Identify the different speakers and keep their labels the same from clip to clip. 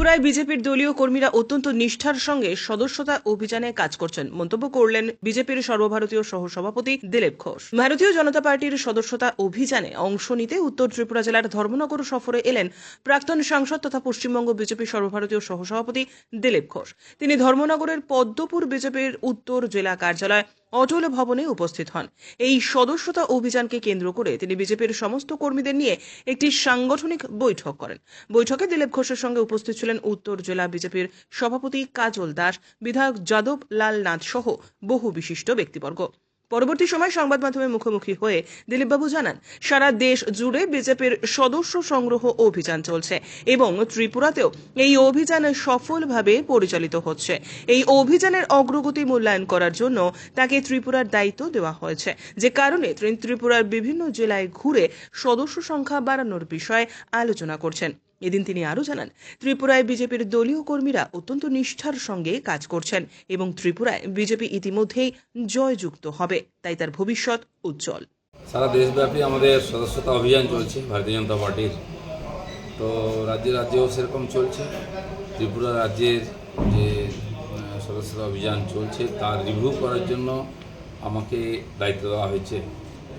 Speaker 1: ত্রিপুরায় বিজেপির দলীয় কর্মীরা অত্যন্ত নিষ্ঠার সঙ্গে সদস্যতা অভিযানে কাজ করছেন। মন্তব্য করলেন বিজেপির সর্বভারতীয় সহসভাপতি দিলীপ ঘোষ। ভারতীয় জনতা পার্টির সদস্যতা অভিযানে অংশ নিতে উত্তর ত্রিপুরা জেলার ধর্মনগর সফরে এলেন প্রাক্তন সাংসদ তথা পশ্চিমবঙ্গ বিজেপির সর্বভারতীয় সহসভাপতি দিলীপ ঘোষ। তিনি ধর্মনগরের পদ্মপুর বিজেপির উত্তর জেলা কার্যালয় অটল ভবনে উপস্থিত হন। এই সদস্যতা অভিযানকে কেন্দ্র করে তিনি বিজেপির সমস্ত কর্মীদের নিয়ে একটি সাংগঠনিক বৈঠক করেন। বৈঠকে দিলীপ ঘোষের সঙ্গে উপস্থিত ছিলেন উত্তর জেলা বিজেপির সভাপতি কাজল দাস, বিধায়ক যাদব লাল নাথ সহ বহু বিশিষ্ট ব্যক্তিবর্গ। পরবর্তী সময় সংবাদ মাধ্যমের মুখোমুখি হয়ে দিলীপবাবু জানান, সারা দেশ জুড়ে বিজেপির সদস্য সংগ্রহ অভিযান চলছে এবং ত্রিপুরাতেও এই অভিযান সফলভাবে পরিচালিত হচ্ছে। এই অভিযানের অগ্রগতি মূল্যায়ন করার জন্য তাকে ত্রিপুরার দায়িত্ব দেওয়া হয়েছে। যে কারণে ত্রিপুরার বিভিন্ন জেলায় ঘুরে সদস্য সংখ্যা বাড়ানোর বিষয়ে আলোচনা করছেন। এদিন তিনি আরও জানান, ত্রিপুরায় বিজেপির দলীয় কর্মীরা অত্যন্ত নিষ্ঠার সঙ্গে কাজ করছেন এবং ত্রিপুরায় বিজেপি ইতিমধ্যেই জয়যুক্ত হবে, তাই তার ভবিষ্যৎ উজ্জ্বল।
Speaker 2: সারা দেশব্যাপী আমাদের সদস্যতা অভিযান চলছে ভারতীয় জনতা পার্টির। তো রাজ্যে রাজ্যেও সেরকম চলছে। ত্রিপুরা রাজ্যের যে সদস্যতা অভিযান চলছে, তার রিভিউ করার জন্য আমাকে দায়িত্ব দেওয়া হয়েছে।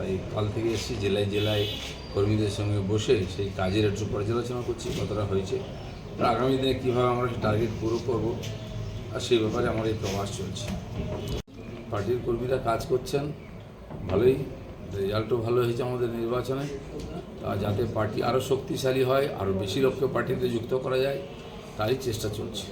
Speaker 2: তাই কাল থেকে এসেছি, জেলায় জেলায় কর্মীদের সঙ্গে বসে সেই কাজের একটু পর্যালোচনা করছি, কতটা হয়েছে। আগামী দিনে কীভাবে আমরা টার্গেট পুরো করব, আর সেই ব্যাপারে আমার এই প্রবাস চলছে। পার্টির কর্মীরা কাজ করছেন, ভালোই, রেজাল্টও ভালো হয়েছে আমাদের নির্বাচনে। তা যাতে পার্টি আরও শক্তিশালী হয়, আরও বেশি লোককে পার্টিতে যুক্ত করা যায়, তারই চেষ্টা চলছে।